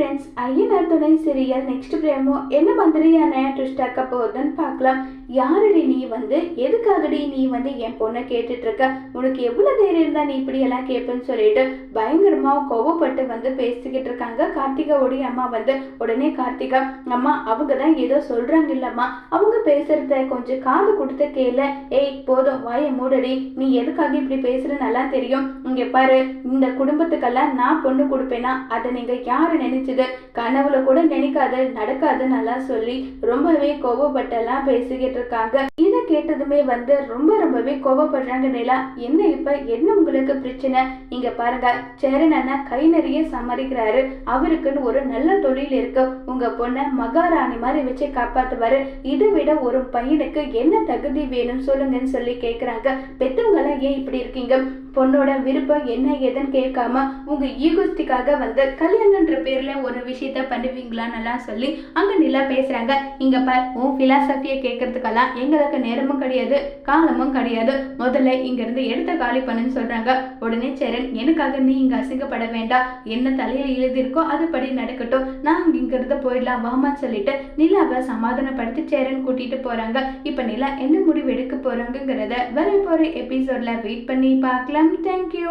Friends Ayyanar துணை serial next பிரேமோ என்ன மாதிரியான ட்விஸ்ட் ஆக்க போகுதுன்னு பார்க்கலாம். யாரடி நீ வந்து? எதுக்காகடி நீ வந்து என் பொண்ணை கேட்டுட்டு இருக்க உனக்கு எவ்வளோ தைரியம் இருந்தால் நீ இப்படி எல்லாம் கேட்பேன்னு சொல்லிட்டு பயங்கரமாக கோவப்பட்டு வந்து பேசிக்கிட்டு இருக்காங்க. கார்த்திகாவுடைய அம்மா வந்து உடனே கார்த்திகா அம்மா அவங்க தான் ஏதோ சொல்கிறாங்க இல்லைம்மா அவங்க பேசுறத கொஞ்சம் காது கொடுத்து கேள. ஏய் போதும் வாயை மூடடி. நீ எதுக்காக இப்படி பேசுற? நல்லா தெரியும். இங்கே பாரு இந்த குடும்பத்துக்கெல்லாம் நான் பொண்ணு கொடுப்பேனா? அதை நீங்கள் யார் நினைச்சது? கனவுல கூட நினைக்காது நடக்காது நல்லா சொல்லி ரொம்பவே கோவப்பட்டெல்லாம் பேசிக்கிட்டு இருக்காங்க இதை கேட்டதுமே வந்து ரொம்ப ரொம்பவே கோவப்படுறாங்க நிலா. என்ன இப்ப? என்ன உங்களுக்கு பிரச்சனை? இங்க பாருங்க. சேரன் அண்ணா கை நிறைய சமாளிக்கிறாரு. அவருக்குன்னு ஒரு நல்ல தொழில் இருக்கு. உங்க பொண்ணை மகாராணி மாதிரி வச்சு காப்பாத்துவாரு. இதை விட ஒரு பையனுக்கு என்ன தகுதி வேணும்னு சொல்லுங்கன்னு சொல்லி கேக்குறாங்க. பெத்தவங்களாம் ஏன் இப்படி இருக்கீங்க? பொண்ணோட விருப்பம் என்ன ஏதுன்னு கேட்காம உங்க ஈகோஸ்டிக்காக வந்து கல்யாணன்ற பேர்ல ஒரு விஷயத்த பண்ணுவீங்களான்னு சொல்லி அங்க நிலா பேசுறாங்க. இங்க பார் உன் பிலாசபியை கேட்கறதுக்கெல்லாம் எங்களுக்கு நேரமும் கிடையாது காலமும் கிடையாது. முதல்ல இங்கிருந்து எடுத்த காலி பண்ணுன்னு சொல்றாங்க. உடனே சேரன் எனக்காக நீ இங்க அசிங்கப்பட வேண்டாம். என்ன தலையில எழுதியிருக்கோ அதுபடி நடக்கட்டும். நான் இங்கிருந்து போயிடலாம் வாமான்னு சொல்லிட்டு நிலாவை சமாதானப்படுத்தி சேரன் கூட்டிட்டு போறாங்க. இப்ப நிலா என்ன முடிவு எடுக்க போறாங்கிறத வர போற எபிசோட்ல வெயிட் பண்ணி பார்க்கலாம். தேங்க்யூ